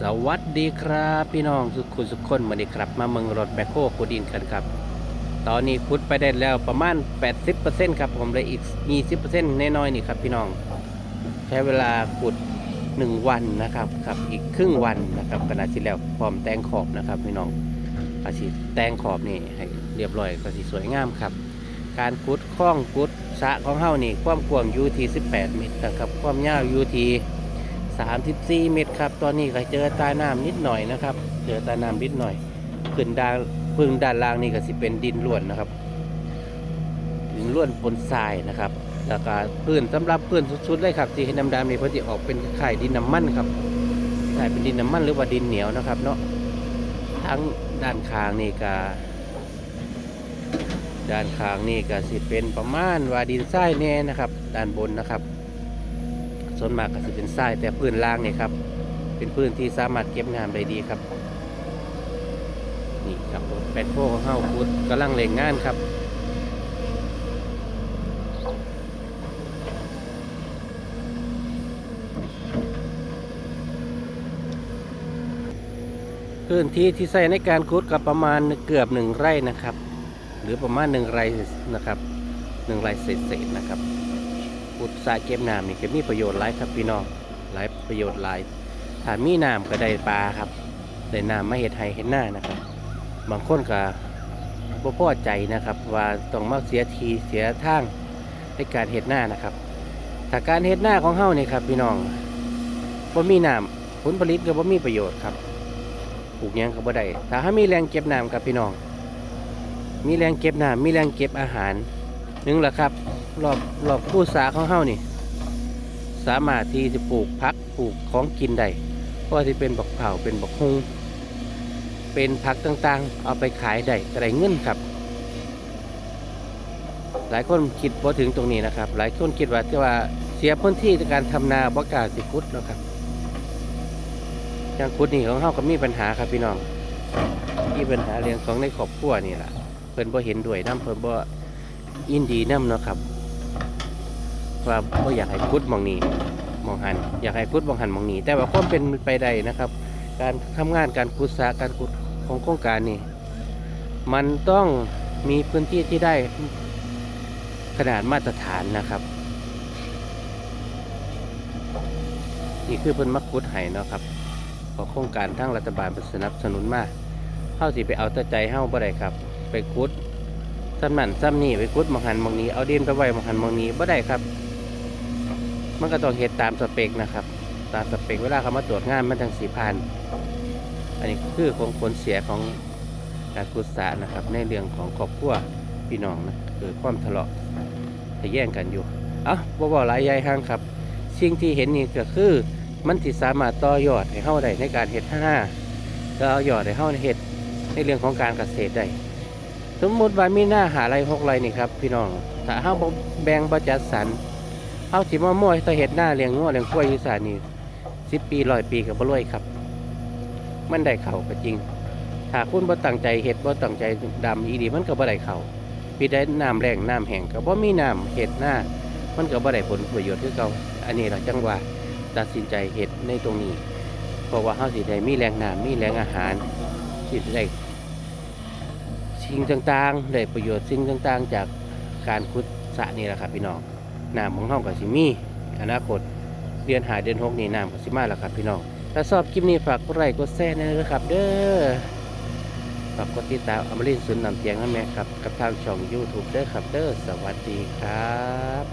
สวัสดีครับพี่น้องทุกคนทุกคนมาดีครับ มาเมืองรถแบคโคขุดดินกันครับ ตอนนี้ขุดไปได้แล้วประมาณ 80%ครับผมเลยอีก 20%น้อยๆนี่ครับ พี่น้อง ใช้เวลาขุด 1 วันนะครับครับ อีกครึ่งวันนะครับขณะที่แล้วพร้อมแต่งขอบนะครับ พี่น้องอาชีแต่งขอบนี่ให้เรียบร้อยก็สิสวยงามครับ การขุดคล้องขุดสะของเฮานี่ความกว้างอยู่ที่18เมตรนะครับความยาวอยู่ที่ 34 เมตรครับ ตอนนี้ก็เจอใตาน้ำนิดหน่อยนะครับ เจอใตาน้ำนิดหน่อย ขึ้นด้านพึ่งด้านล่างนี่ก็สิเป็นดินล้วนนะครับ ดินล้วนปนทรายนะครับ แล้วก็พื้นสำหรับพื้นสุดๆเลยครับที่เห็นดำๆนี่เพิ่นสิออกเป็นไข่ดินน้ำมันครับใช่เป็นดินน้ำมันหรือว่าดินเหนียวนะครับเนาะ ทั้งด้านข้างนี่ก็ด้านข้างนี่ก็สิเป็นประมาณว่าดินทรายแน่นะครับ ด้านบนนะครับ ส่วนมากก็จะเป็นทรายแต่พื้นล่างเนี่ยครับ เป็นพื้นที่สามารถเก็บน้ำได้ดีครับ นี่ครับรถแบคโฮของเฮาพุดกำลังเร่งงานครับพื้นที่ที่ใช้ในการขุดก็ประมาณเกือบหนึ่งไร่นะครับ หรือประมาณหนึ่งไร่นะครับหนึ่งไร่เศษๆนะครับ ขุดสระเก็บน้ำนี่ก็มีประโยชน์หลายครับพี่น้องหลายประโยชน์หลายถ้ามีน้ำก็ได้ปลาครับได้น้ำมาเห็ดไห้เห็ดหน้านะครับ บางคนก็บ่พอใจนะครับ ว่าต้องมาเสียทีเสียทางในการเห็ดหน้านะครับถ้าการเห็ดหน้าของเฮานี่ครับพี่น้องบ่มีน้ำผลผลิตก็บ่มีประโยชน์ครับปลูกยังก็บ่ได้ถ้าหามีแรงเก็บน้ำครับพี่น้องมีแรงเก็บน้ำมีแรงเก็บอาหารหนึ่งแหละครับ รอบรอบคู่สาของเฮานี่ สามารถที่จะปลูกพักปลูกของกินได้เพราะที่เป็นบักเผาเป็นบักฮงเป็นผักต่างๆ เอาไปขายได้ก็ไดเงินครับ หลายคนคิดพอถึงตรงนี้นะครับ หลายคนคิดว่าที่ว่าเสียพื้นที่ในการทำนาบกล้าสิคุดนะครับอย่างคุดนี่ของเฮาก็มีปัญหาครับพี่น้องมีปัญหาเรื่องของในครอบครัวนี่แหละเพิ่นบ่เห็นด้วยน้ำเพิ่นบ่ยินดีนํเนาะครับ ว่าบ่อยากให้พุดมองนี้มองหัน อยากให้พุดมองหันมองนี้ แต่ว่าความเป็นไปได้นะครับ การทำงานการขุดสระการขุดของโครงการนี่มันต้องมีพื้นที่ที่ได้ขนาดมาตรฐานนะครับ นี่คือเพิ่นมักขุดไห้เนาะครับขอโครงการทั้งรัฐบาลสนับสนุนมาเฮาสิไปเอาตใจเฮาบ่ได้ครับ ไปขุดซ้ำนั่นซ้ำนี่ไปคุดมองหันมองนี้เอาดินไปไว้มองหันมองนี้บ่ได้ครับ มันก็ต้องเฮ็ดตามสเปกนะครับ ตามสเปกเวลาเขามาตรวจงานมันจังสีพันอันนี้คือของผลเสียของการกุศลนะครับ ในเรื่องของครอบครัวพี่น้องนะคือความทะเลาะทะแย่งกันอยู่เอ้าบ่บ่หลายใหญ่ห้างครับ สิ่งที่เห็นนี่ก็คือมันที่สามารถต่อยอดให้เฮาได้ในการเฮ็ดห้าต่อายอดให้เฮาเฮ็ดในเรื่องของการเกษตรได้สมมุติว่ามีหน้าหาไรหกไรนี่ครับ พี่น้องถ้าเฮาแบ่งบ่จัดสรร เฮาสิมามั่วถ้าเฮ็ดหน้าเลี้ยงงัวเลี้ยงควยอยู่ซานี่10ปี100ปีก็บ่รวยครับ มันได้เข้าก็จริง ถ้าคุณบ่ตั้งใจเฮ็ดบ่ตั้งใจดำอีดีมันก็บ่ได้เข้าพี่ได้น้ำแรงน้ำแห้งก็บ่มีน้ำเฮ็ดหน้ามันก็บ่ได้ผลประโยชน์คือเก่าอันนี้ล่ะจังว่าตัดสินใจเฮ็ดในตรงนี้เพราะว่าเฮาสิได้มีแรงน้ำมีแรงอาหารที่ได้สิ่งต่างๆได้ประโยชน์สิ่งต่างๆ จากการขุดสระนี่แหละครับพี่น้อง น้ำของห้องกับสิมีอนาคตเดือนหาเดือนหกนี่น้ำกับสิมาแล้วครับพี่น้องถ้าชอบคลิปนี้ฝากกดไลค์กดแชร์นะครับ เด้อฝากกดติดตามอมรินทร์สุนนำเตียงนั่นแม่ครับกับทางช่อง YouTube เด้อครับเด้อสวัสดีครับ